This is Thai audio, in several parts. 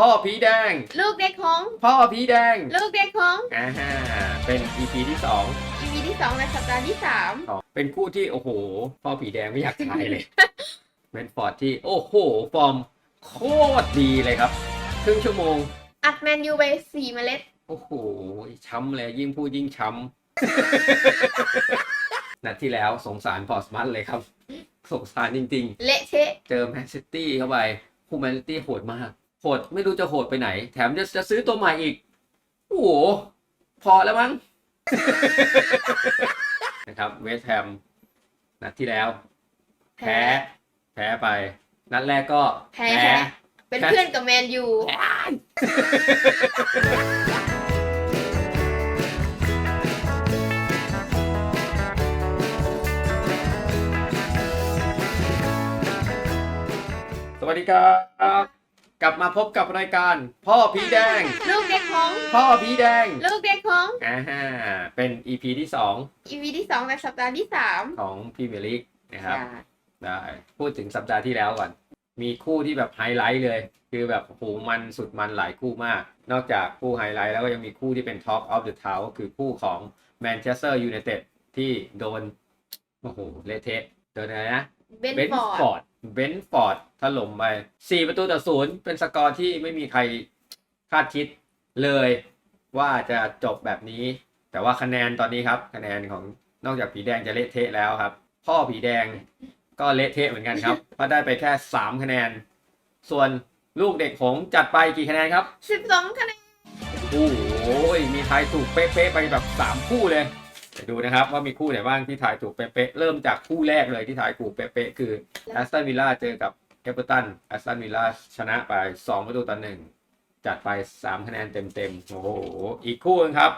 พ่อผีแดง ลูกเด็กของพ่อผีแดงลูกเด็กของอ่าฮะเป็น EP ที่สอง EP ที่สองในสัปดาห์ที่สามของเป็นคู่ที่โอ้โหพ่อผีแดงไม่อยากทายเลย เบนฟอร์ดที่โอ้โห ฟอร์มโคตรดีเลยครับ ครึ่งชั่วโมง อัดแมนยูไปสี่เมล็ด โอ้โห ช้ำเลยยิ่งพูดยิ่งช้ำ นัดที่แล้วสงสารพอร์สมัตเลยครับ สงสารจริงเละเทะๆ เจอแมนซิตี้เข้าไปคู่แมนซิตี้โหดมาก โหดไม่รู้จะโหดไปไหน แถมจะจะซื้อตัวใหม่อีก โอ้โห พอแล้วมั้ง นะครับ เวสต์แฮมนัดที่แล้ว แพ้ แพ้ไป นัดแรกก็แพ้ เป็นเพื่อนกับแมนยู สวัสดีครับ กลับมาพบกับรายการ พ่อผีแดง ลูกเด็กของพ่อผีแดงลูกเด็กของอ่าฮะเป็น EP ที่ EP ที่สองในสัปดาห์ที่สาม2 ของพรีเมียร์ลีกนะครับได้พูดถึงสัปดาห์ที่แล้วก่อน มีคู่ที่แบบไฮไลท์เลย คือแบบโอ้โหมันสุดมันหลายคู่มาก นอกจากคู่ไฮไลท์แล้วก็ยังมีคู่ที่เป็น Talk of the Town ก็คือคู่ของแมนเชสเตอร์ยูไนเต็ดที่โดน โอ้โห เละเทะโดนอะไรนะ เบนเบนฟอฟร์อดร์ด เบนฟอร์ดถล่มไป4ประตูต่อศูนย์เป็นสกอร์ที่ไม่มีใครคาดคิดเลยว่าจะจบแบบนี้ แต่ว่าคะแนนตอนนี้ครับ คะแนนของนอกจากผีแดงจะเละเทะแล้วครับ พ่อผีแดงก็เละเทะเหมือนกันครับเพราะได้ไปแค่3คะแนน ส่วนลูกเด็กหงส์จัดไปกี่คะแนนครับสิบสองคะแนน โอ้โหมีทายถูกเป๊ะๆไปแบบ3คู่เลย เดี๋ยวดูนะครับ ว่ามีคู่ไหนบ้างที่ทายถูกเป๊ะๆเริ่มจากคู่แรกเลยที่ทายถูกเป๊ะๆคือแอสตันวิลล่าเจอกับเอเวอร์ตันแอสตันวิลล่าชนะไป 2 ประตูต่อหนึ่งจัดไป 3 คะแนนเต็มๆ โอ้โห อีกคู่นึงครับ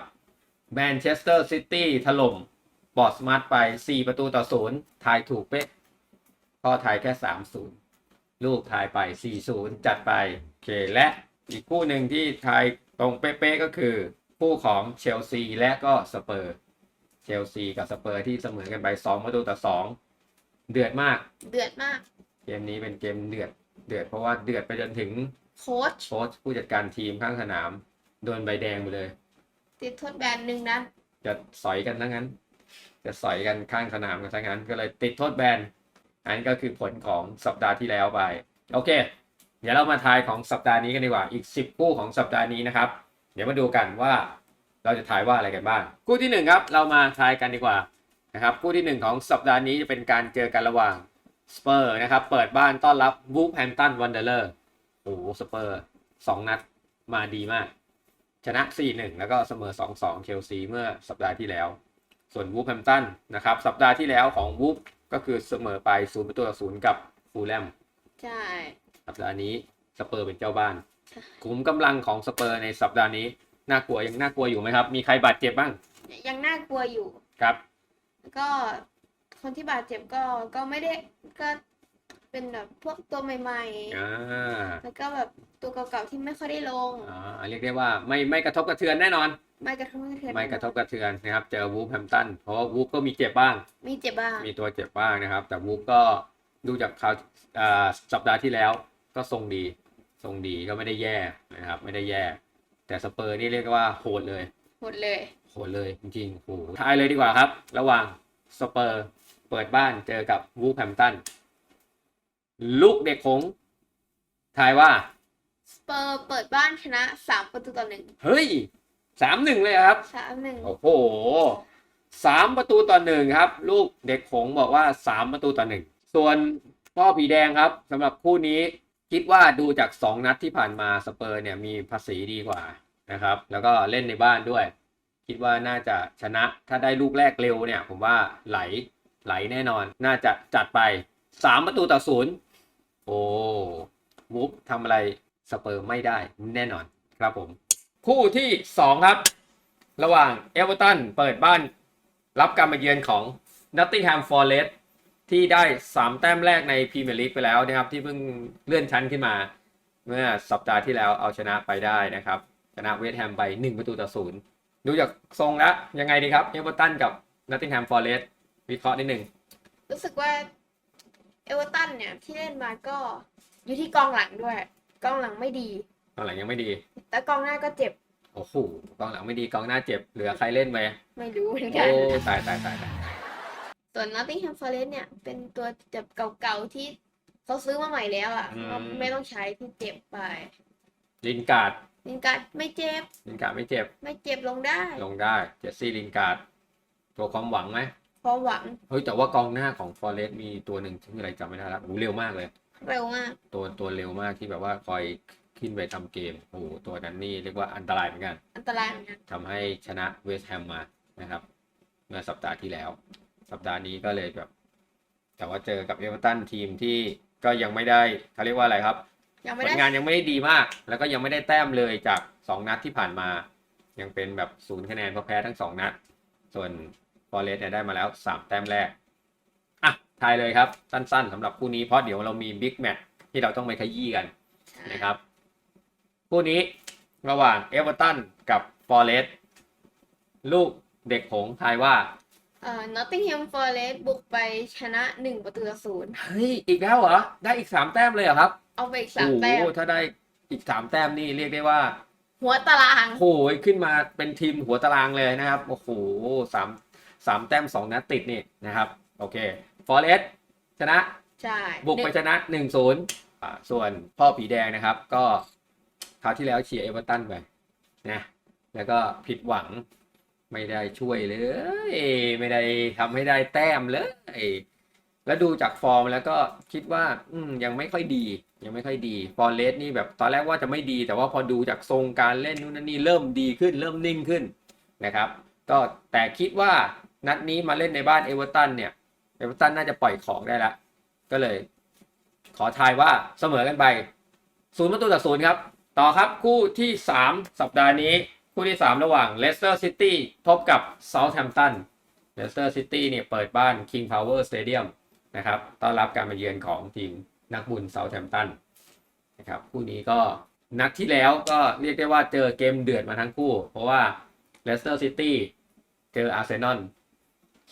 แมนเชสเตอร์ซิตี้ถล่มบอสมาร์ทไป 4 ประตูต่อศูนย์ทายถูกเป๊ะพ่อทายแค่ 3-0 ลูกทายไป 4-0 จัดไป โอเค และอีกคู่หนึ่งที่ทายตรงเป๊ะๆก็คือ คู่ของเชลซีและก็สเปอร์ ชลซีกับสเปอร์ที่เสมอกันไป2ประตูต่อ2เดือดมาก เดือดมาก เกมนี้เป็นเกมเดือด เดือดเพราะว่าเดือดไปจนถึงโค้ชโค้ชผู้จัดการทีมข้างสนาม โดนใบแดงไปเลย ติดโทษแบนหนึ่งนัดจะสอยกันทั้งนั้น จะสอยกันข้างสนามกันทั้งนั้น ก็เลยติดโทษแบนอันนก็คือผลของสัปดาห์ที่แล้วไป โอเค เดี๋ยวเรามาทายของสัปดาห์นี้กันดีกว่า อีก 10 คู่ของสัปดาห์นี้นะครับ เดี๋ยวมาดูกันว่า เราจะทายว่าอะไรกันบ้าง คู่ที่หนึ่งครับ เรามาทายกันดีกว่านะครับคู่ที่หนึ่งของสัปดาห์นี้จะเป็นการเจอกันระหว่างสเปอร์นะครับเปิดบ้านต้อนรับวูฟแฮมตันวันเดอร์โอ้โหสเปอร์สองนัดมาดีมาก ชนะ 4-1 แล้วก็เสมอ 2-2เชลซีเมื่อสัปดาห์ที่แล้ว ส่วนวูฟแฮมตันนะครับสัปดาห์ที่แล้วของวูฟก็คือเสมอไป0ประตูต่อ0กับฟูลแลมใช่สัปดาห์นี้สเปอร์เป็นเจ้าบ้านขุมกำลังของสเปอร์ในสัปดาห์นี้ น่ากลัวยังน่ากลัวอยู่ไหมครับ มีใครบาดเจ็บบ้าง ยังน่ากลัวอยู่ครับแล้วก็คนที่บาดเจ็บก็ก็ไม่ได้ก็เป็นแบบพวกตัวใหม่อ่าๆแล้วก็แบบตัวเก่าๆที่ไม่ค่อยได้ลงอ่าเรียกได้ว่าไม่ไม่กระทบกระเทือนแน่นอน ไม่กระทบกระเทือนไม่กระทบกระเทือนนะครับ เจอวูฟแฮมตันเพราะว่าวูฟก็มีเจ็บบ้าง มีเจ็บบ้าง มีตัวเจ็บบ้างนะครับ แต่วูฟก็ดูจากคราวอ่าสัปดาห์ที่แล้วก็ทรงดีทรงดีก็ไม่ได้แย่นะครับ ไม่ได้แย่ แต่สเปอร์นี่เรียกว่าโหดเลยหมดเลย โหดเลยจริงๆโหทายเลยดีกว่าครับ ระหว่างสเปอร์เปิดบ้านเจอกับวูฟแฮมตันลูกเด็กของทายว่า สเปอร์เปิดบ้านชนะสามประตูต่อหนึ่งเฮ้ยสามหนึ่งเลยเหรอครับ สามหนึ่งโอ้โหสามประตูต่อหนึ่งครับ ลูกเด็กหงส์บอกว่าสามประตูต่อหนึ่ง ส่วนพ่อผีแดงครับสำหรับคู่นี้ คิดว่าดูจากสองนัดที่ผ่านมาสเปอร์เนี่ยมีภาษีดีกว่านะครับ แล้วก็เล่นในบ้านด้วย คิดว่าน่าจะชนะถ้าได้ลูกแรกเร็วเนี่ย ผมว่าไหลไหลแน่นอน น่าจะจัดไปสามประตูต่อศูนย์โอ้วูฟทำอะไรสเปอร์ไม่ได้แน่นอนครับผม คู่ที่สองครับ ระหว่างเอเวอร์ตันเปิดบ้านรับการมาเยือนของ Nottingham Forest ที่ได้ 3 แต้มแรกในพรีเมียร์ลีกไปแล้วนะครับ ที่เพิ่งเลื่อนชั้นขึ้นมา เมื่อสัปดาห์ที่แล้วเอาชนะไปได้นะครับ ชนะเวสต์แฮมไป 1 ประตูต่อศูนย์ดูจากทรงแล้ว ยังไงดีครับเอเวอร์ตันกับ Nottingham Forest วิเคราะห์นิดหนึ่งรู้สึกว่าเอเวอร์ตันเนี่ย ที่เล่นมาก็อยู่ที่กองหลังด้วย กองหลังไม่ดีกองหลังยังไม่ดี แต่กองหน้าก็เจ็บโอ้โหกองหลังไม่ดีกองหน้าเจ็บเหลือใครเล่นไปไม่รู้เหมือนกัโอ้นตายตายตายตาย ส่วน Nottingham Forest เนี่ย เป็นตัวเจ็บเก่าๆที่เขาซื้อมาใหม่แล้วอะก็ไม่ต้องใช้ที่เจ็บไปลินการ์ดลินการ์ดไม่เจ็บ ลินการ์ดไม่เจ็บไม่เจ็บลงได้ลงได้เจสซี่ลินการ์ดตัวความหวังไหมเพราะหวังเฮ้ยแต่ว่ากองหน้าของฟอร์เรสมีตัวหนึ่งชื่ออะไรจำไม่ได้แล้วโอ้โหเร็วมากเลย เร็วมาก ตัวตัวเร็วมากที่แบบว่าคอยขึ้นไปทำเกมโอ้โหตัวนั้นนี่เรียกว่าอันตรายเหมือนกันอันตรายเหมือนกันทำให้ชนะเวสต์แฮมมานะครับ เมื่อสัปดาห์ที่แล้ว สัปดาห์นี้ก็เลยแบบ แต่ว่าเจอกับเอเวอร์ตันทีมที่ก็ยังไม่ได้เขาเรียกว่าอะไรครับยังผไม่ลได้งานยังไม่ได้ดีมาก แล้วก็ยังไม่ได้แต้มเลยจาก 2 นัดที่ผ่านมา ยังเป็นแบบศูนย์คะแนนเพราะแพ้ทั้ง 2 นัด ส่วนฟอเรสเนี่ยได้มาแล้ว 3 แต้มแรก อะทายเลยครับ สั้นๆสำหรับคู่นี้เพราะเดี๋ยวเรามีบิ๊กแมตช์ที่เราต้องไปขยี้กันนะครับ คู่นี้ระหว่างเอเวอร์ตันกับฟอเรสลูกเด็กหงส์ทายว่า เอ่อ Nottingham Forest บุกไปชนะหนึ่งประตูต่อศูนย์เฮ้ยอีกแล้วเหรอ ได้อีก3แต้มเลยเหรอครับเอาไปอีกสามแต้มโอ้โหถ้าได้อีก3แต้มนี่เรียกได้ว่า หัวตารางโอ้โหขึ้นมาเป็นทีมหัวตารางเลยนะครับโอ้โหสามสามแต้มสองนัดติดนี่นะครับโอเคฟอเรสชนะใช่บุกไปชนะหนึ่งศูนย์ส่วนพ่อผีแดงนะครับ ก็คราวที่แล้วเชียร์เอเวอร์ตันไปนะแล้วก็ผิดหวัง ไม่ได้ช่วยเลย ไม่ได้ทำให้ได้แต้มเลย แล้วดูจากฟอร์มแล้วก็คิดว่า อืมยังไม่ค่อยดี ยังไม่ค่อยดีฟอร์เรสนี่แบบตอนแรกว่าจะไม่ดี แต่ว่าพอดูจากทรงการเล่นนู่นนั่นนี่เริ่มดีขึ้น เริ่มนิ่งขึ้นนะครับ ก็แต่คิดว่านัดนี้มาเล่นในบ้านเอเวอร์ตันเนี่ยเอเวอร์ตันน่าจะปล่อยของได้ละก็เลย ขอทายว่าเสมอกันไปศูนย์ประตูต่อศูนย์ครับ ต่อครับคู่ที่ 3 สัปดาห์นี้ คู่ที่ 3 ระหว่างเลสเตอร์ซิตี้พบกับเซาท์แฮมป์ตันเลสเตอร์ซิตี้เนี่ยเปิดบ้าน King Power Stadium นะครับต้อนรับการมาเยือนของทีมนักบุญเซาท์แฮมป์ตันนะครับคู่นี้ก็นัดที่แล้วก็เรียกได้ว่าเจอเกมเดือดมาทั้งคู่ เพราะว่าเลสเตอร์ซิตี้เจออาร์เซนอล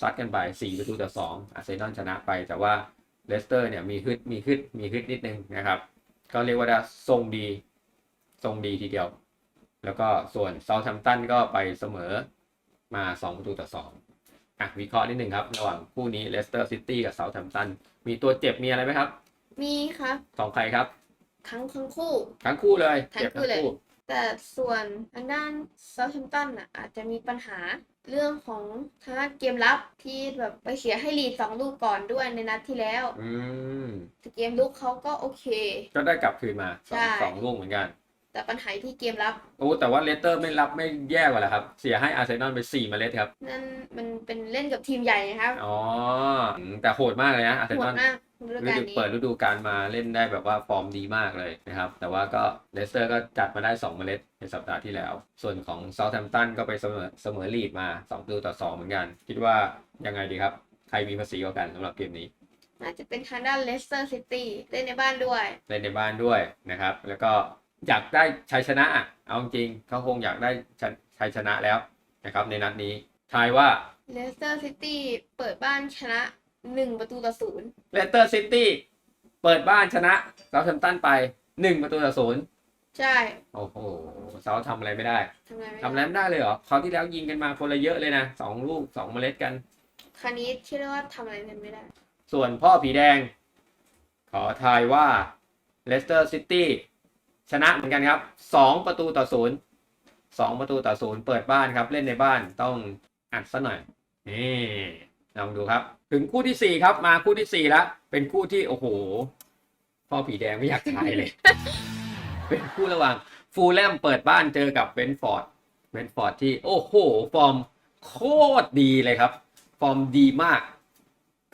ซัดกันไป4ประตูต่อ2อาร์เซนอลชนะไป แต่ว่าเลสเตอร์เนี่ยมีฮึดมีฮึดมีฮึดนิดนึงนะครับ ก็เรียกว่าได้ทรงดีทรงดีทีเดียว แล้วก็ส่วนเซาท์แฮมป์ตันก็ไปเสมอมา 2 ประตูต่อ 2 อะ วิเคราะห์นิดหนึ่งครับ ระหว่างคู่นี้เลสเตอร์ซิตี้กับเซาท์แฮมป์ตัน มีตัวเจ็บมีอะไรไหมครับ มีครับสองใครครับ ทั้งทั้งคู่ ทั้งคู่เลยทั้งเจ็บคู่ทั้งเลยคู่แต่ส่วนทางด้านเซาท์แฮมป์ตันอะอาจจะมีปัญหาเรื่องของทางด้านเกมรับที่แบบไปเสียให้ลีดสองลูกก่อนด้วยในนัดที่แล้ว อืมแต่เกมลุกเขาก็โอเค ก็ได้กลับคืนมาสองใช่ สองลูกเหมือนกัน แต่ปัญหาที่เกมรับ โอ้แต่ว่าเลสเตอร์ไม่รับไม่แย่กว่าเหรอครับ เสียให้อาร์เซนอลไป4เมล็ดครับ นั่นมันเป็นเล่นกับทีมใหญ่นะครับ อ๋ออืมแต่โหดมากเลยนะอาร์เซโหนดอลมากฤดูฤกาลดูนี้เปิดฤดูกาลมาเล่นได้แบบว่าฟอร์มดีมากเลยนะครับ แต่ว่าก็เลสเตอร์ก็จัดมาได้ 2 เมล็ดในสัปดาห์ที่แล้ว ส่วนของเซาท์แฮมป์ตันก็ไปเสมอเสมอลีดมา2ประตูต่อ 2 เหมือนกัน คิดว่ายังไงดีครับ ใครมีภาษีกว่ากันสำหรับเกมนี้น่าจะเป็นทางด้านเลสเตอร์ซิตี้เล่นในบ้านด้วยเล่นในบ้านด้วยนะครับ แล้วก็ อยากได้ชัยชนะอะเอาจริงๆเขาคงอยากได้ชัยชัยชนะแล้วนะครับ ในนัดนี้ทายว่าเลสเตอร์ซิตี้เปิดบ้านชนะหนึ่งประตูต่อศูนย์เลสเตอร์ซิตี้เปิดบ้านชนะเซาท์แฮมป์ตันไป1ประตูต่อศูนย์ใช่ โอ้โหเซาท์ทำอะไรไม่ได้ทำไงไม่ทำอะไรไม่ได้เลยเหรอคราวที่แล้วยิงกันมาคนละเยอะเลยนะสองลูกสองเมล็ดกัน คราวนี้เชื่อได้ว่าทำอะไรไม่ได้ ส่วนพ่อผีแดง ขอทายว่าเลสเตอร์ซิตี้ ชนะเหมือนกันครับสองประตูต่อศูนย์สองประตูต่อศูนย์เปิดบ้านครับ เล่นในบ้านต้องอัดซะหน่อยนี่ลองดูครับ ถึงคู่ที่สี่ครับ มาคู่ที่สี่แล้ว เป็นคู่ที่โอ้โหพ่อผีแดงไม่อยากทายเลย เป็นคู่ระหว่างฟูลแลมเปิดบ้านเจอกับเบนฟอร์ดเบนฟอร์ดที่โอ้โห ฟอร์มโคตรดีเลยครับ ฟอร์มดีมาก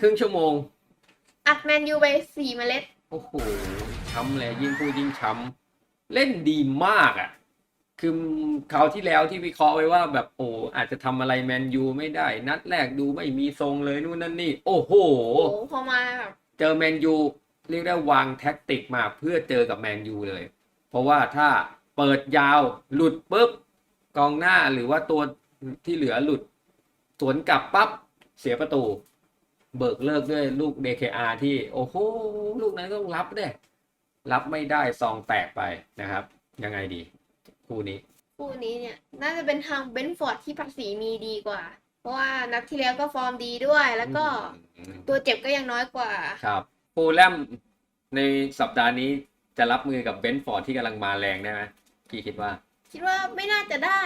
ครึ่งชั่วโมง อัดแมนยูไปสี่เมล็ด โอ้โหช้ำเลยยิ่งพูดยิ่งช้ำ เล่นดีมากอะ่ะ คือคราวที่แล้วที่วิเคราะห์ไว้ว่าแบบโอ้อาจจะทำอะไรแมนยูไม่ได้ นัดแรกดูไม่มีทรงเลยนู่นนั่นนี่ โอ้โห โอ้โหพอมาแบบเจอแมนยูเรียกได้วางแท็กติกมาเพื่อเจอกับแมนยูเลย เพราะว่าถ้าเปิดยาวหลุดปุ๊บกองหน้าหรือว่าตัวที่เหลือหลุด สวนกลับปั๊บเสียประตู เบิกเลิกด้วยลูก DKR ที่ โอ้โห ลูกนั้นต้องรับเด้ รับไม่ได้ซองแตกไปนะครับ ยังไงดี คู่นี้ คู่นี้เนี่ย น่าจะเป็นทางเบนฟอร์ดที่ภาษีมีดีกว่า เพราะว่านัดที่แล้วก็ฟอร์มดีด้วย แล้วก็อืมตัวเจ็บก็ยังน้อยกว่า ครับฟูลแลมในสัปดาห์นี้จะรับมือกับเบนฟอร์ดที่กำลังมาแรงได้ไหมพี่คิดว่า คิดว่าไม่น่าจะได้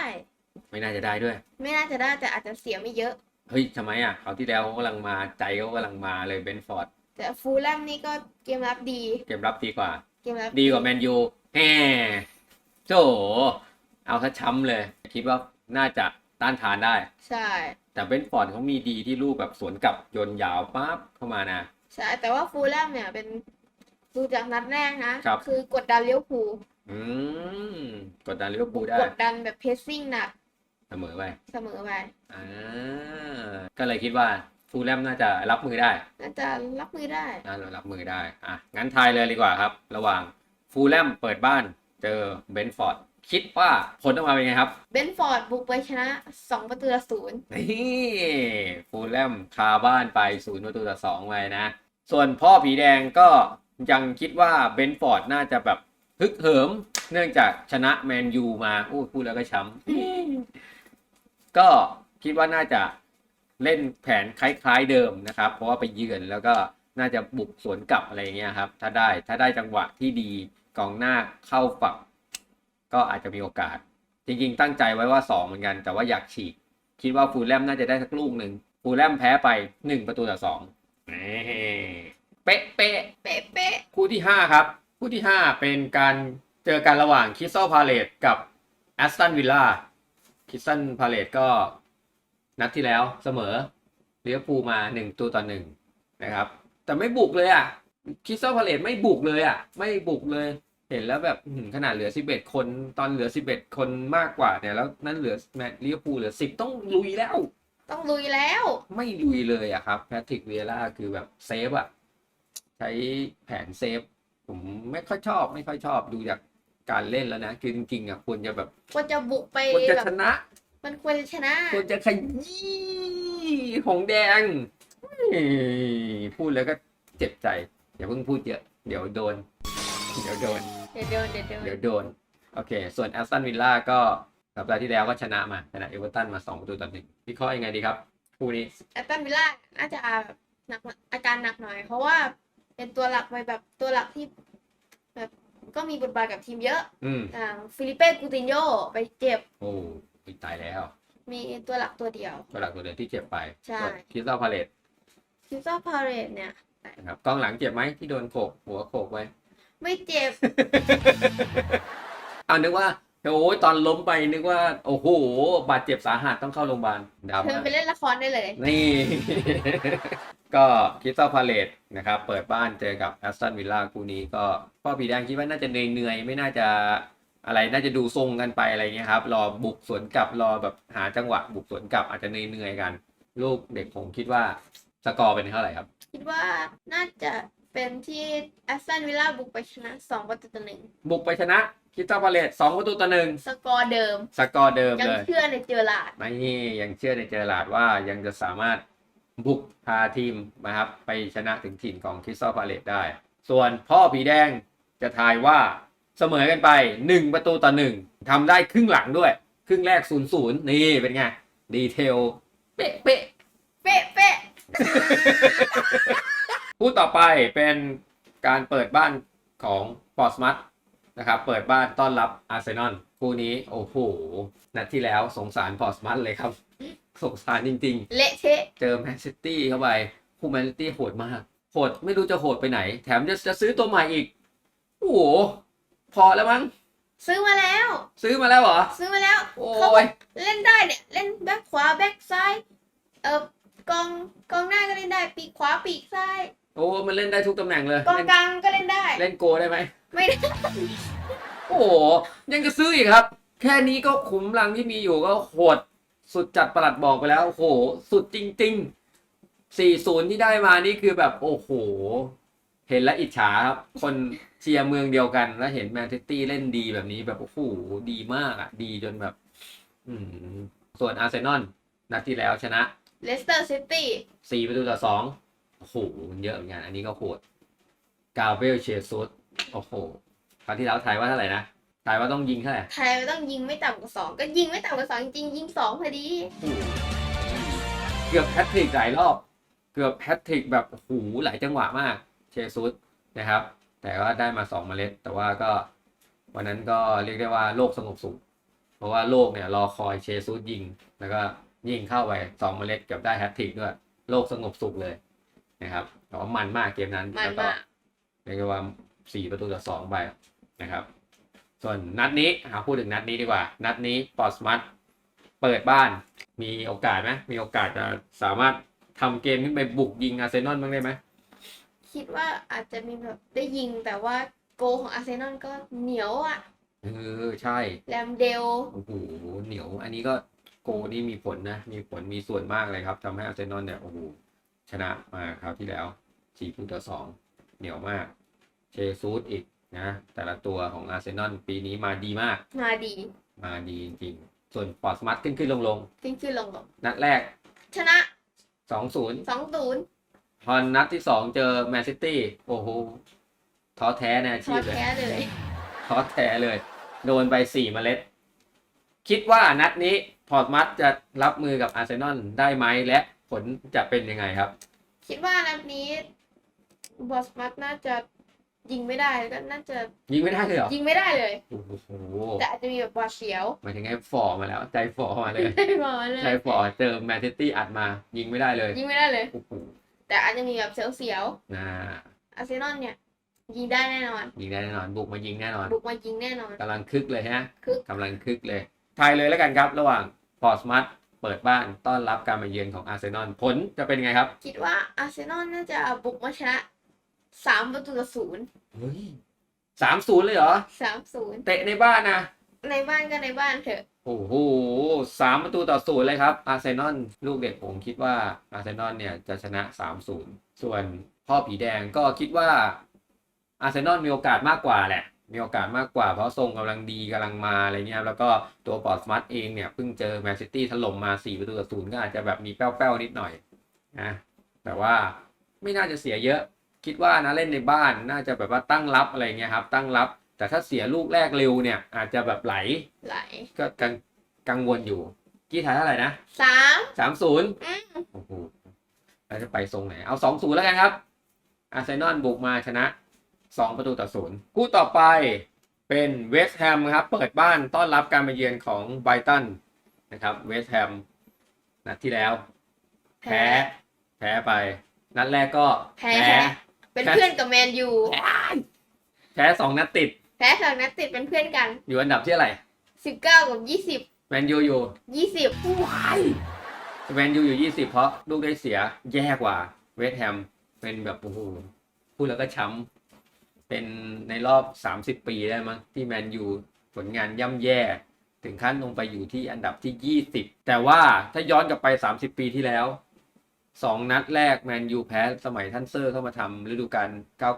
ไม่น่าจะได้ด้วย ไม่น่าจะได้แต่อาจจะเสียไม่เยอะเฮ้ยทำไมอะเขาวที่แล้วเขากำลังมาใจเขากำลังมาเลยเบนฟอร์ดแต่ฟูลแลมนี่ก็เกมรับดี เกมรับดีกว่า เกมรับดีกว่าแมนยูแฮโจเอาซะช้ำเลย คิดว่าน่าจะต้านทานได้ ใช่ แต่เบนฟอร์ดเขามีดีที่ลูกแบบสวนกลับโยนยาวปั๊บเข้ามานะ ใช่ แต่ว่าฟูลแลมเนี่ยเป็นดูจากนัดแรกนะครับอกดดันเลี้ยวภูลอืมกดดันลิเวอร์พูลได้กดดันแบบเพสซิ่งหนักเสมอไปเสมอไปอ่าก็เลยคิดว่า ฟูลแลมน่าจะรับมือได้น่าจะรับมือได้น่าจะรับมือได้อะงั้นทายเลยดีกว่าครับ ระหว่างฟูลแลมเปิดบ้านเจอเบนฟอร์ดคิดว่าผลออกมาเป็นไงครับ เบนฟอร์ดบุกไปชนะ 2 ประตูต่อศูนย์นี่ฟูลแลมคาบ้านไปศูนย์ประตูต่อสองไปนะ ส่วนพ่อผีแดงก็ยังคิดว่าเบนฟอร์ดน่าจะแบบฮึกเหิม เนื่องจากชนะแมนยูมาอู้พูดแล้วก็ช้ำก็คิดว่าน่าจะ เล่นแผนคล้ายๆเดิมนะครับ เพราะว่าไปเยือนแล้วก็น่าจะบุกสวนกลับอะไรอย่างเงี้ยครับ ถ้าได้ถ้าได้จังหวะที่ดีกองหน้าเข้าฝัก ก็อาจจะมีโอกาส จริงๆ ตั้งใจไว้ว่า 2 เหมือนกัน แต่ว่าอยากฉีก คิดว่าฟูลแลมน่าจะได้สักลูกหนึ่งฟูลแลมแพ้ไป 1 ประตูต่อ2นี่เป๊ะเป๊ะเป๊ะคู่ที่ 5 ครับ คู่ที่ 5 เป็นการเจอกันระหว่างคิสซัลพาเลตกับแอสตันวิลล่าคิสซัลพาเลตก็ นัดที่แล้วเสมอเลี้ยวปูลมา1ตัวต่อ1นะครับ แต่ไม่บุกเลยอะคิสซัลพาเลตไม่บุกเลยอะ ไม่บุกเลย เห็นแล้วแบบอื้อหือขนาดเหลือ11คน ตอนเหลือ11คนมากกว่าเนี่ยแล้วนั่นเหลือแมตลิเวอร์พูลเหลือ10ต้องลุยแล้วๆต้องลุยแล้ว ไม่ลุยเลยอะครับแพทริกเวียร่าคือแบบเซฟอะใช้แผนเซฟ ผมไม่ค่อยชอบ ไม่ค่อยชอบดูจากการเล่นแล้วนะคือจริงๆอะควรจะแบบควรจะบุกไปควรจะแบบชนะ มันควรจะชนะ ควรจะขยี้หงแดงเฮ้ยพูดแล้วก็เจ็บใจอย่าเพิ่งพูดเยอะ เดี๋ยวโดน เดี๋ยวโดน เดี๋ยวโดนเดี๋ยวโดนเดี๋ยวโดน โอเค ส่วนแอสตันวิลล่าก็สัปดาห์ที่แล้วก็ชนะมาชนะเอเวอร์ตันมา2ประตูต่อหนึ่งวิเคราะห์ยังไงดีครับคู่นี้แอตตันวิลล่าน่าจะแบบหนักอาการหนักหน่อย เพราะว่าเป็นตัวหลักไปแบบตัวหลักที่แบบก็มีบทบาทกับทีมเยอะ อืมอย่างฟิลิเป้กูตินโยไปเจ็บ โอ้ ยตายแล้วมีตัวหลักตัวเดียว ตัวหลักตัวเดินที่เจ็บไปใช่คิสซาพาเลตคิวซ่าพาเรตเนี่ย นะครับกองหลังเจ็บไหมที่โดนโขกหัวโขกไว้ ไม่เจ็บอ้าวนึกว่าโอ้ยตอนล้มไปนึกว่า โอ้โหบาดเจ็บสาหัสต้องเข้าโรงพยาบาลดาวเธอไปเล่นละครได้เลย นี่ ก็คิสซาพาเลตนะครับ เปิดบ้านเจอกับแอสตันวิลล่าคู่นี้ก็พ่อผีแดงคิดว่าน่าจะเหนื่อยๆ ไม่น่าจะ อะไรน่าจะดูทรงกันไปอะไรเงี้ยครับ รอบุกสวนกลับรอแบบหาจังหวะ บุกสวนกลับอาจจะเหนื่อยๆกัน ลูกเด็กผมคิดว่าสกอร์เป็นเท่าไหร่ครับ คิดว่าน่าจะเป็นที่แอสตันวิลล่าบุกไปชนะสองประตูต่อหนึ่งบุกไปชนะคิสซาพาเลตสองประตูต่อหนึ่งสกอร์เดิม สกอร์เดิมยังเลยเชื่อในเจอหลาดไม่ยังเชื่อในเจอหลาดว่ายังจะสามารถบุกพาทีมนะครับ ไปชนะถึงถิ่นของคริสตัลพาเลตได้ ส่วนพ่อผีแดงจะทายว่า เสมอกันไป 1 ประตูต่อหนึ่งทำได้ครึ่งหลังด้วย ครึ่งแรก 0 0 นี่เป็นไง ดีเทล เป๊ะเป๊ะเป๊ะเป๊ะคู่ต่อไปเป็นการเปิดบ้านของพอร์สมัตนะครับเปิดบ้านต้อนรับอาร์เซนอลคู่นี้โอ้โหนัดที่แล้วสงสารพอร์สมัตเลยครับ สงสารจริง ๆ เละเทะเจอแมนซิตี้เข้าไปคู่แมนซิตี้โหดมาก โหดไม่รู้จะโหดไปไหน แถมจะจะซื้อตัวใหม่อีก โอ้โห พอแล้วมั้ง ซื้อมาแล้ว ซื้อมาแล้วเหรอ ซื้อมาแล้วโอ้เขาบอยกเล่นได้เนี่ย เล่นแบ็คขวาแบ็คซ้ายเออกองกองหน้าก็เล่นได้ ปีกขวาปีกซ้ายโอ้มันเล่นได้ทุกตำแหน่งเลยกองเล่นกลางก็เล่นได้ เล่นโกได้ไหม ไม่ได้โอ้โหยังจะซื้ออีกครับ แค่นี้ก็ขุมรังที่มีอยู่ก็โหดสุดจัดประหลัดบอกไปแล้วโอ้โห สุดจริง ๆ 40 ที่ได้มานี่คือแบบ โอ้โห เห็นแล้วอิจฉาครับ คน เชียร์เมืองเดียวกันแล้วเห็นแมนซิตี้เล่นดีแบบนี้แบบโอ้โหดีมากอะ ดีจนแบบ อืมส่วนอาร์เซนอลนัดที่แล้วชนะเลสเตอร์ซิตี้4ประตูต่อ2โอ้โหมันเยอะเหมือนกันอันนี้ก็โหดกาเบลเชซุสโอ้โหคราวที่แล้วทายว่าเท่าไหร่นะทายว่าต้องยิงเท่าไหร่ไทยมันต้องยิงไม่ต่ำกว่าสองก็ยิงไม่ต่ำกว่าสองจริงๆยิงสองพอดีโอ้โหเกือบแพทริกหลายรอบ เกือบแพทริกแบบโอ้โหหลายจังหวะมาก เชซุสนะครับ แต่ว่าได้มาสองเมล็ด แต่ว่าก็วันนั้นก็เรียกได้ว่าโลกสงบสุข เพราะว่าโลกเนี่ยรอคอยเชซุสยิง แล้วก็ยิงเข้าไปสองเมล็ดเกือบได้แฮตทริกด้วย โลกสงบสุขเลยนะครับแต่ว่ามันมากเกมนั้นมันแล้วก็มากเรียกได้ว่าสี่ประตูต่อสองไปนะครับ ส่วนนัดนี้เอาพูดถึงนัดนี้ดีกว่า นัดนี้ปอร์สมัตเปิดบ้านมีโอกาสไหมมีโอกาสจะสามารถทำเกมขึ้นไปบุกยิงอาร์เซนอลบ้างได้ไหม คิดว่าอาจจะมีแบบได้ยิงแต่ว่าโกของอาร์เซนอลก็เหนียวอะเออใช่แรมเดลโอ้โหเหนียว อันนี้ก็โกนี่มีผลนะ มีผลมีส่วนมากเลยครับทำให้อาร์เซนอลเนี่ยโอ้โหชนะมาคราวที่แล้วสี่ประตูต่อสองเหนียวมาก เชซูสอีกนะ แต่ละตัวของอาร์เซนอลปีนี้มาดีมาก มาดี มาดีจริงๆส่วนปอร์สมัตขึ้นขึ้นลงลงขึ้นขึ้นลงลงๆนัดแรก ชนะสองศูนย์สองศูนย์ พอนัดที่สองเจอแมนซิตี้โอ้โหท้อแท้ในอาท้ชีอพเลยแท้เลยท้อแท้เลย โดนไปสี่เมล็ด คิดว่านัดนี้พอร์ตมัสจะรับมือกับอาร์เซนอลได้ไหมและผลจะเป็นยังไงครับ คิดว่านัดนี้บอสมัตน่าจะยิงไม่ได้แล้วก็น่าจะยิงไม่ได้เลยเหรอยิงไม่ได้เลยโอ้โหแต่อาจจะมีแบบบาดเสียวหมายถึงไอ้ฟอร์มาแล้ว ใจฟอร์มาเลยได้ประมาณเลใจยฟอร์เจอแมนซิตี้อัดมา ยิงไม่ได้เลย ยิงไม่ได้เลยโอ้โห แต่อาจจะมีแบบเสียวน่าๆอาร์เซนอลเนี่ย ยิงได้แน่นอน ยิงได้แน่นอน บุกมายิงแน่นอนบุกมายิงแน่นอน กำลังคึกเลยฮะคึก กำลังคึกเลยทายเลยแล้วกันครับ ระหว่างพอร์ตมัสเปิดบ้านต้อนรับการมาเยือนของอาร์เซนอลผลจะเป็นไงครับคิดว่าอาร์เซนอลน่าจะบุกมาชนะสามประตูต่อศูนย์เฮ้ยสามศูนย์เลยเหรอ สามศูนย์เตะในบ้านนะ ในบ้านก็ในบ้านเถอะ โอ้โหสามประตูต่อศูนย์เลยครับ อาร์เซนอลลูกเด็กผมคิดว่าอาร์เซนอลเนี่ยจะชนะสามศูนย์ส่วนพ่อผีแดงก็คิดว่าอาร์เซนอลมีโอกาสมากกว่าแหละ มีโอกาสมากกว่า เพราะทรงกำลังดีกำลังมาอะไรเงี้ยแล้วก็ตัวปอร์ตสมัตเองเนี่ยเพิ่งเจอแมนซิตี้ถล่มมาสี่ประตูต่อศูนย์ก็อาจจะแบบมีแป้วๆนิดหน่อยนะแต่ว่าไม่น่าจะเสียเยอะ คิดว่านะเล่นในบ้านน่าจะแบบว่าตั้งรับอะไรเงี้ยครับ ตั้งรับ แต่ถ้าเสียลูกแรกเร็วเนี่ย อาจจะแบบไหล ไหลก็กังกังวลอยู่ กี่ทายเท่าไหร่นะสามสามศูนย์อืมโอ้โหเราจะไปทรงไหน เอาสองศูนย์แล้วกันครับ อาร์เซนอลบุกมาชนะสองประตูต่อศูนย์คู่ต่อไปเป็นเวสต์แฮมครับ เปิดบ้านต้อนรับการมาเยือนของไบรตันนะครับ เวสต์แฮมนัดที่แล้ว แพ้ แพ้ไป นัดแรกก็ แพ้ เป็นเพื่อนกับแมนยู แพ้สองนัดติด แพ้สองนัดติดเป็นเพื่อนกันอยู่อันดับที่อะไหรสิบเก้ากับยี่สิบแมนยูอยู่ยี่สิบแมนยูอยู่20เพราะลูกได้เสียแย่กว่าเวสต์แฮมเป็นแบบโอ้โหพูดแล้วก็ช้ำเป็นในรอบ30ปีได้มั้งที่แมนยูผลงานย่ำแย่ ถึงขั้นลงไปอยู่ที่อันดับที่20แต่ว่าถ้าย้อนกลับไป30ปีที่แล้ว2นัดแรกแมนยูแพ้สมัยท่านเซอร์เข้ามาทำฤดูกาล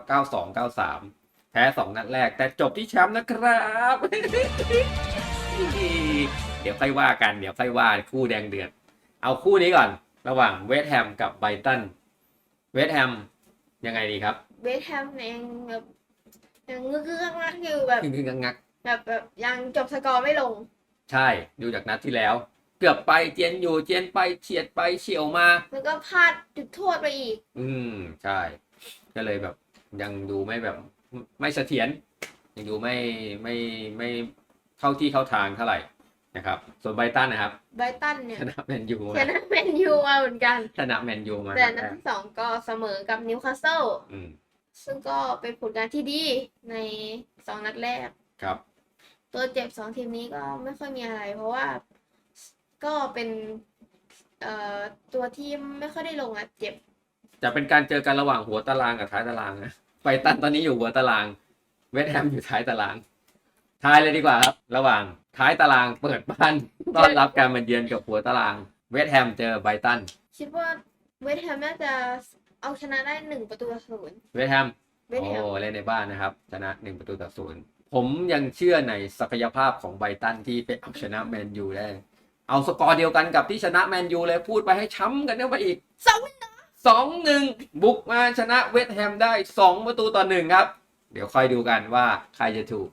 992 93 แพ้2นัดแรกแต่จบที่แชมป์นะครับ เดี๋ยวค่อยว่ากันเดี๋ยวค่อยว่าคู่แดงเดือด เอาคู่นี้ก่อน ระหว่างเวสต์แฮมกับไบรตัน เวสต์แฮมยังไงดีครับเบสแฮมเนี่ยยังแบบยังงึกๆงักๆอยู่แบบคืองักงักแบบแบบยังจบสกอร์ไม่ลงๆใช่ดูจากนัดที่แล้ว เกือบไปเจียนอยู่เจียนไปเฉียดไปเฉียวมา แล้วก็พลาดจุดโทษไปอีก อืมใช่ ก็เลยแบบยังดูไม่แบบ ไม่เสถียรยังดูไม่ไม่ไม่เข้าที่เข้าทางเท่าไหร่นะครับ ส่วนไบรตันนะครับไบรตันเนี่ยชนะแมนยูชมานะแมนยูมาเหมือนกันชนะแมนยูมาแต่นัดที่สองก็เสมอกับนิวคาสเซิลอืมซึ่งก็เป็นผลงานที่ดีในสองนัดแรกครับ ตัวเจ็บสองทีมนี้ก็ไม่ค่อยมีอะไร เพราะว่าก็เป็นเอ่อตัวที่ไม่ค่อยได้ลงอะเจ็บ จะเป็นการเจอกันระหว่างหัวตารางกับท้ายตารางนะ ไบรตันตอนนี้อยู่หัวตาราง เวสต์แฮมอยู่ท้ายตารางทายเลยดีกว่าครับ ระหว่างท้ายตารางเปิดบ้านต้อนรับการมาเยือนกับหัวตาราง เวสต์แฮมเจอไบรตัน คิดว่าเวสต์แฮมน่าจะเอาชนะได้หนึ่งประตูต่อศูนย์เวสต์แฮมเวสต์แฮมโอ้เล่นในบ้านนะครับ ชนะหนึ่งประตูต่อศูนย์ผมยังเชื่อในศักยภาพของไบรตันที่ไปเอาชนะแมนยูได้ เอาสกอร์เดียวกันกับที่ชนะแมนยูเลยพูดไปให้ช้ำกันเข้าไปอีกสองสองหนึ่ง บุกมาชนะเวสต์แฮมได้สองประตูต่อหนึ่งครับ เดี๋ยวค่อยดูกันว่าใครจะถูก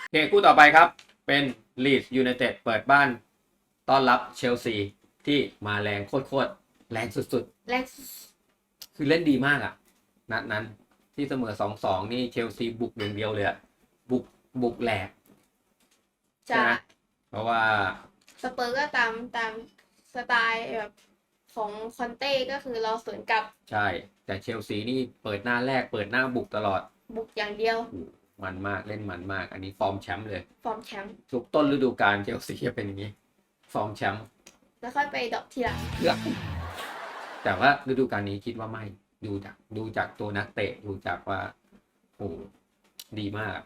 โอเคคู่ต่อไปครับ เป็นลีดยูไนเต็ดเปิดบ้าน ต้อนรับเชลซีที่มาแรงโคตรๆแรงสุดแรงๆคือเล่นดีมากอะนัดนั้นที่เสมอ 2-2 นี่เชลซีบุกอย่างเดียวเลยอะบุกบุกแหลกใช่จะไหมเพราะว่าสเปอร์ก็ตามตามสไตล์แบบ ของคอนเต้ก็คือเราสวนกลับใช่ แต่เชลซีนี่เปิดหน้าแรกเปิดหน้าบุกตลอด บุกอย่างเดียว มันมากเล่นมันมาก อันนี้ฟอร์มแชมป์เลยฟอร์มแชมป์ทุกต้นฤดูกาลเชลซีจะเป็นอย่างนี้ ฟอร์มแชมป์แล้วค่อยไปดรอกทีหลังแต่ว่าฤดูกาลนี้คิดว่าไม่ดูจากดูจากตัวนักเตะดูจากว่าโอ้ดีมาก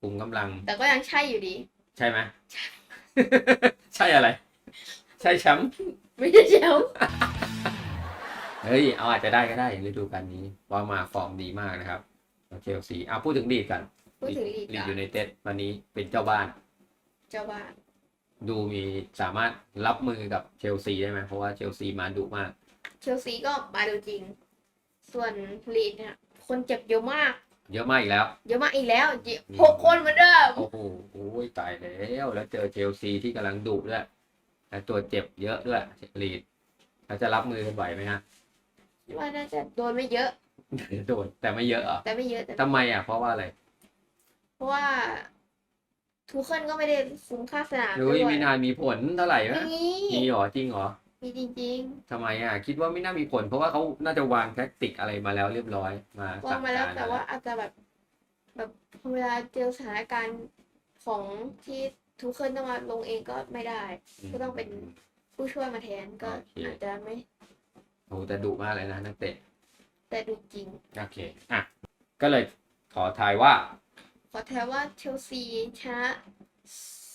กลุ่มกำลัง แต่ก็ยังใช่อยู่ดี ใช่ไหมใช่อะไร ใช่แชมป์ ไม่ใช่แชมป์เฮ้ยเอาอาจจะได้ก็ได้ฤดูกาลนี้เพราะมาฟอร์มดีมากนะครับเชลซีอะพูดถึงลีดกันพูดถึงลีกลีดอะยูไนเต็ดวันนี้เป็นเจ้าบ้าน เจ้าบ้าน ดูมีสามารถรับมือกับเชลซีได้ไหมเพราะว่าเชลซีมาดุมาก เชลซีก็มาดูจริง ส่วนลีดเนี่ยคนเจ็บเยอะมาก เยอะมากอีกแล้ว เยอะมากอีกแล้วเจ็บหกคนเหมือนเดิมโอ้โหโอ้ยตายแล้วแล้วเจอเชลซีที่กำลังดุด้วย และตัวเจ็บเยอะด้วยลีดแล้วจะรับมือกันไหวไหมฮะคิดว่าน่าจะโดนไม่เยอะ โดนแต่ไม่เยอะเหรอแต่ไม่เยอะแต่ทำไมอะเพราะว่าอะไร เพราะว่าทูเคิลก็ไม่ได้ฟุ้งค่าสนามนุ้ด้วยยไม่นานมีผลเท่าไหร่ไม่นะมีมีเหรอจริงเหรอมีจริงทำไมอะ คิดว่าไม่น่ามีผล เพราะว่าเขาน่าจะวางแท็กติกอะไรมาแล้วเรียบร้อยมาๆว่าสั่งมาแล้วการแต่ว่าอาจจะแบบ แบบเวลาเจอสถานการณ์ของที่ ทูเคิลต้องมาลงเองก็ไม่ได้ ก็ต้องเป็นผู้ช่วยมาแทนก็โอเค อาจจะไม่ โอ้แต่ดุมากเลยนะนักเตะ แต่ดูจริง โอเค อะ ก็เลยขอทายว่า ขอแทนว่าเชลซีชนะ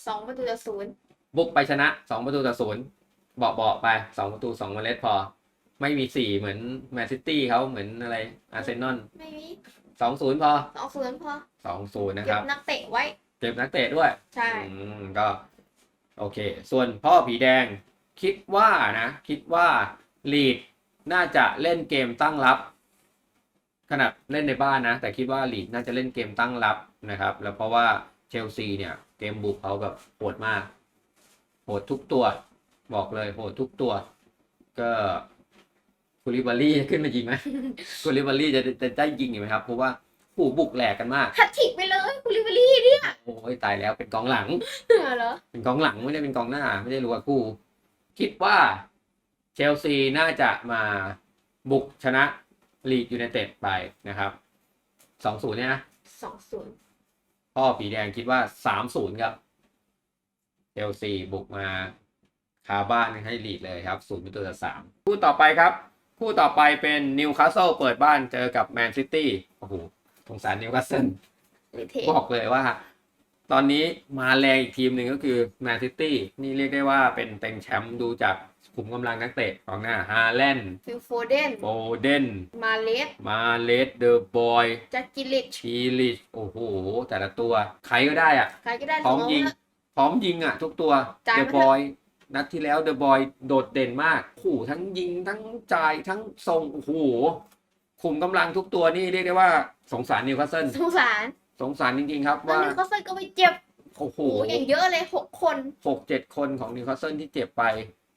สองประตูต่อศูนย์บุกไปชนะ2ประตูต่อศูนย์เบาเบาๆไป2ประตู2เมล็ดพอ ไม่มี4เหมือนแมนซิตี้เขาเหมือนอะไรอาร์เซนอลไม่มี2-0พอสองศูนย์พอ2-0นะเก็ครับบ นักเตะไว้ เก็บนักเตะด้วยใช่ อืมก็ โอเค ส่วนพ่อผีแดงคิดว่านะ คิดว่าลีดน่าจะเล่นเกมตั้งรับ ขนาดเล่นในบ้านนะ แต่คิดว่าลีดน่าจะเล่นเกมตั้งรับนะครับ แล้วเพราะว่าเชลซีเนี่ย เกมบุกเขาแบบโหดมาก โหดทุกตัว บอกเลยโหดทุกตัว ก็คูลิบารี่ขึ้นมายิงไหม คูลิบารี่จะจะได้ยิงอยู่ไหมครับเพราะว่า ผู้บุกแหลกกันมากแฮตทริกไปเลยคูลิเบอรี่เนี่ยโอ้ยตายแล้วเป็นกองหลัง เหรอ เป็นกองหลังไม่ได้เป็นกองหน้า ไม่ได้รู้ว่าคู่คิดว่าเชลซีน่าจะมาบุกชนะลีดยูไนเต็ดไปนะครับสองศูนย์เนี่ยนะสองศูนย์พ่อปีแดงคิดว่าสามศูนย์ครับเชลซีบุกมาคาบ้านให้ลีดเลยครับศูนย์ประตูต่อสามคู่ต่อไปครับ คู่ต่อไปเป็นนิวคาสเซิลเปิดบ้านเจอกับแมนซิตี้โอ้โห สงสารนิวคาสเซิลหรือเทบอกเลยว่า ตอนนี้มาแรงอีกทีมหนึ่งก็คือแมนซิตี้นี่เรียกได้ว่าเป็นเต็งแชมป์ดูจากขุมกำลังนักเตะของหน้าฮาแลนด์ฟิลโฟเดนโฟเดน มาเลสมาเลสเดอะบอยจักกิลิชชีลิชโอ้โห แต่ละตัว ใครก็ได้อะใครก็ได้พร้อมส่งยิงมาพร้อมยิงอะ ทุกตัวจ่ายเดมาอะเถบอะอย นัดที่แล้วเดอะบอยโดดเด่นมาก ขู่ทั้งยิงทั้งจ่ายทั้งส่งโอ้โห ขุมกำลังทุกตัวนี่เรียกได้ว่าสงสารนิวคาสเซิลสงสารสงสารจริงๆครับแล้วว่านิวคาสเซิลก็ไปเจ็บโอ้โหโอ้อย่างเยอะเลยหกคน หกเจ็ดคนของนิวคาสเซิลที่เจ็บไป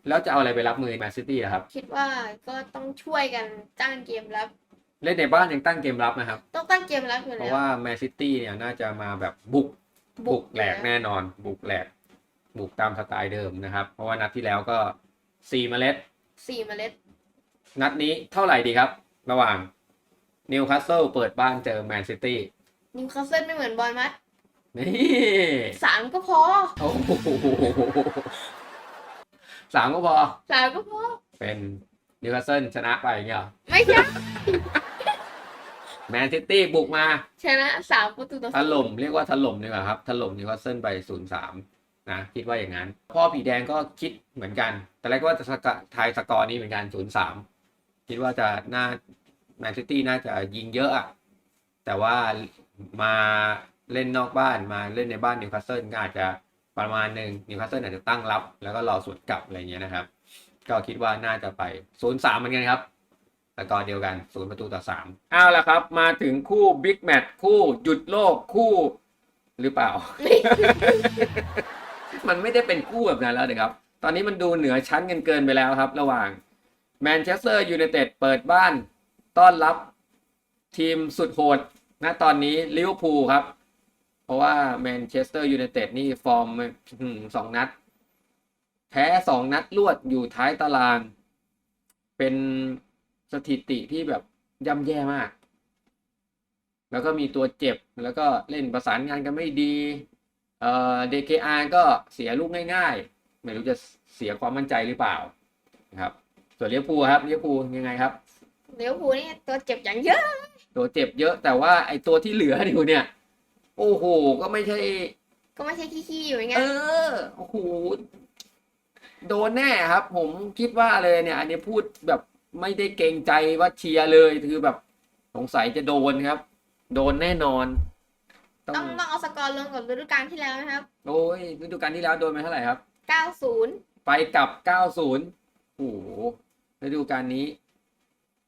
แล้วจะเอาอะไรไปรับมือแมนซิตี้อะครับ คิดว่าก็ต้องช่วยกันตั้งเกมรับ เล่นในบ้านยังตั้งเกมรับนะครับ ต้องตั้งเกมรับอยู่เพแล้ราะวว่าแมนซิตี้เนี่ยน่าจะมาแบบบุก บุกแหลกแน่นอน บุกแหลก บุกตามสไตล์เดิมนะครับ เพราะว่านัดที่แล้วก็สี่เมล็ด สี่เมล็ด นัดนี้เท่าไหร่ดีครับ ระหว่างนิวคาสเซิลเปิดบ้านเจอแมนซิตี้นิวคาสเซิลไม่เหมือนบอลมัดนี่สามก็พอโอ้โหสามก็พอสามก็พอ เป็นนิวคาสเซิลชนะไปอย่างเงี้ยเหรอไม่ใช่แมนซิตี้บุกมา ชนะสามประตูต่อถล่มเรียกว่าถล่มดีกว่าครับ ถล่มนิวคาสเซิลไปศูนย์สามนะคิดว่าอย่างนั้น พ่อผีแดงก็คิดเหมือนกัน แต่แรกว่าจะสกะทายสกอร์นี้เหมือนกันศูนย์สาม คิดว่าจะน่าแมนซิตี้น่าจะยิงเยอะอะแต่ว่ามาเล่นนอกบ้านมาเล่นในบ้านนิวคาสเซิลก็อาจจะประมาณหนึ่งนิวคาสเซิลอาจจะตั้งรับ แล้วก็รอสวนกลับอะไรเงี้ยนะครับ ก็คิดว่าน่าจะไปศูนย์สามเหมือนกันครับสกอร์เดียวกันศูนย์ประตูต่อสามเอาละครับ มาถึงคู่บิ๊กแมตช์คู่หยุดโลกคู่หรือเปล่า มันไม่ได้เป็นคู่แบบนั้นแล้วนะครับ ตอนนี้มันดูเหนือชั้นกันเกินไปแล้วครับ ระหว่าง แมนเชสเตอร์ยูไนเต็ดเปิดบ้านต้อนรับทีมสุดโหดณตอนนี้ลิเวอร์พูลครับ เพราะว่าแมนเชสเตอร์ยูไนเต็ดนี่ฟอร์มสองนัด แพ้สองนัดรวดอยู่ท้ายตาราง เป็นสถิติที่แบบย่ำแย่มาก แล้วก็มีตัวเจ็บแล้วก็เล่นประสานงานกันไม่ดี เอ่อ DKR ก็เสียลูกง่ายๆ ไม่รู้จะเสียความมั่นใจหรือเปล่านะครับ ส่วนเลี้ยวภูลครับเลี้ยวภูลยังไงครับ เลี้ยวภูลนี่ตัวเจ็บอย่างเยอะ ตัวเจ็บเยอะแต่ว่าไอ้ตัวที่เหลืออยู่เนี่ย โอ้โหก็ไม่ใช่ ก็ไม่ใช่ขี้ๆอยู่อย่างเงี้เอยอโอ้โหโดนแน่ครับ ผมคิดว่าเลยเนี่ย อันนี้พูดแบบไม่ได้เกรงใจว่าเชียร์เลยคือแบบสงสัยจะโดนครับ โดนแน่นอน ต้อต้องงต้องเอาสกอร์ลงกับฤดูกาลที่แล้วนะครับ โอ้ยฤดูกาลที่แล้วโดนไปเท่าไหร่ครับ 90 ไปกลับ 90โอ้โหฤดูกาลนี้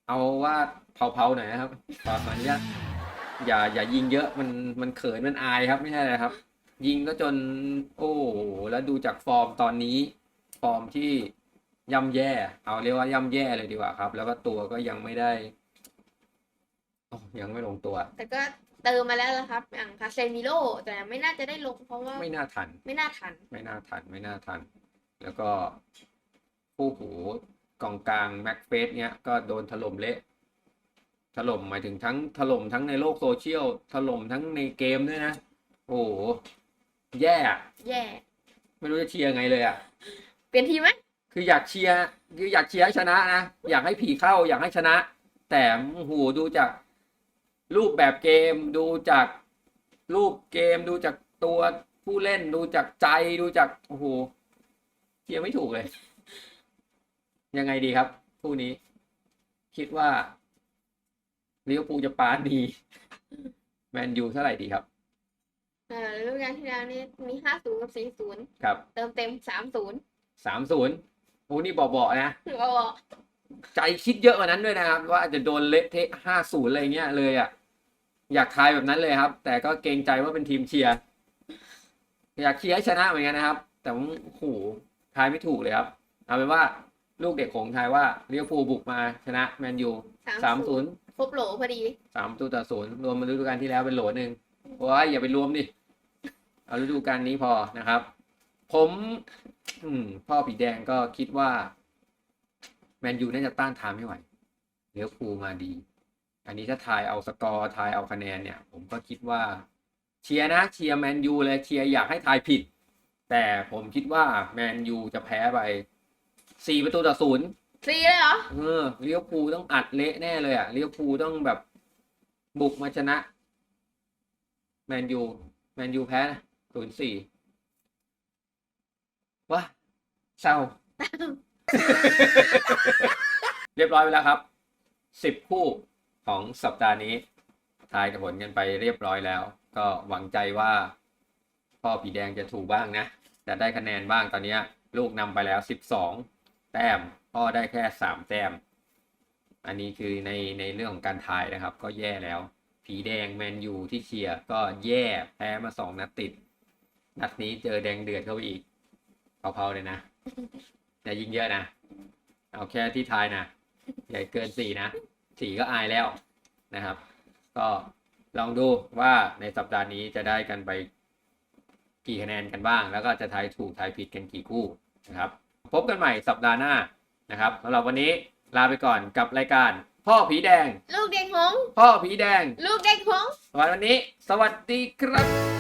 เอาว่าเผาๆหน่อยนะครับขออนุญาตอย่าอย่ายิงเยอะมันมันเขินมันอายครับไม่ใช่เลยครับ ยิงก็จน โอ้โหแล้วดูจากฟอร์มตอนนี้ ฟอร์มที่ย่ำแย่ เอาเรียกว่าย่ำแย่เลยดีกว่าครับ แล้วก็ตัวก็ยังไม่ได้โอ้ยังไม่ลงตัว แต่ก็เติมมาแล้วละครับ อย่างคาเซมิโลแต่ไม่น่าจะได้ลงเพราะว่าไม่น่าทัน ไม่น่าทัน ไม่น่าทัน ไม่น่าทัน แล้วก็ คู่หูกองกลางแม็กเฟสเนี้ยก็โดนถล่มเละถล่มหมายถึงทั้งถล่มทั้งในโลกโซเชียลถล่มทั้งในเกมด้วยนะ โอ้โหแย่อะแย่ ไม่รู้จะเชียร์ไงเลยอะ เปลี่ยนทีมไหมคืออยากเชียร์คืออยากเชียร์ให้ชนะนะ อยากให้ผีเข้าอยากให้ชนะ แต่โอ้โหดูจากรูปแบบเกมดูจากรูปเกมดูจากตัวผู้เล่นดูจากใจดูจากโอ้โหเชียร์ไม่ถูกเลย ยังไงดีครับคู่นี้ คิดว่าลิเวอร์พูลจะปาดีแมนยูเท่าไหร่ดีครับเออฤดูกาลที่แล้วนี่มี50กับ40ครับ เติมเต็ม30สามศูนย์โอ้นี่เบาๆนะหรือว่าบอกใจคิดเยอะกว่านั้นด้วยนะครับ ว่าอาจจะโดนเละเทะห้าศูนย์อะไรเงี้ยเลยอะอยากทายแบบนั้นเลยครับ แต่ก็เกรงใจว่าเป็นทีมเชียร์อยากเชียร์ให้ชนะเหมือนกันนะครับ แต่ว่าโอ้โหทายไม่ถูกเลยครับ เอาเป็นว่า ลูกเด็กของทายว่าเลี้ยวภูลบุกมาชนะแมนยูสามศูนย์ครบโหลพอดีสามตัวต่อศูนย์รวมมาฤดูกาลที่แล้วเป็นโหลหนึ่งว้ายอย่าไปรวมดิเอาฤดูกาลนี้พอนะครับ ผม อืม พ่อผีแดงก็คิดว่า แมนยูน่าจะต้านทานไม่ไหวเลี้ยวภูลมาดี อันนี้ถ้าทายเอาสกอร์ทายเอาคะแนนเนี่ย ผมก็คิดว่า เชียร์นะเชียร์แมนยูเลยเชียร์อยากให้ทายผิด แต่ผมคิดว่าแมนยูจะแพ้ไป สี่ประตูต่อศูนย์ฟรีเลยเหรอ เออเลี้ยวภูลต้องอัดเละแน่เลยอะเลี้ยวภูลต้องแบบบุกมาชนะ แมนยู แมนยูแพ้นะศูนย์สี่ว้าเศร้า เรียบร้อยไปแล้วครับสิบคู่ของสัปดาห์นี้ทายกับผลกันไปเรียบร้อยแล้ว ก็หวังใจว่าพ่อผีแดงจะถูกบ้างนะ จะได้คะแนนบ้างตอนเนี้ยลูกนำไปแล้วสิบสอง แต้มพ่อได้แค่สามแต้ม อันนี้คือในในเรื่องของการทายนะครับ ก็แย่แล้ว ผีแดงแมนยูที่เชียร์ก็แย่แพ้มาสองนัดติด นัดนี้เจอแดงเดือดเข้าไปอีกเผาๆเลยนะอย่ายิงเยอะนะ เอาแค่ที่ทายนะอย่าเกินสี่นะสี่ก็อายแล้วนะครับ ก็ลองดูว่าในสัปดาห์นี้จะได้กันไปกี่คะแนนกันบ้าง แล้วก็จะทายถูกทายผิดกันกี่คู่นะครับ พบกันใหม่สัปดาห์หน้านะครับสำหรับวันนี้ลาไปก่อนกับรายการ พ่อผีแดง ลูกเด็กหงส์พ่อผีแดง ลูกเด็กหงส์วันนี้ สวัสดีครับ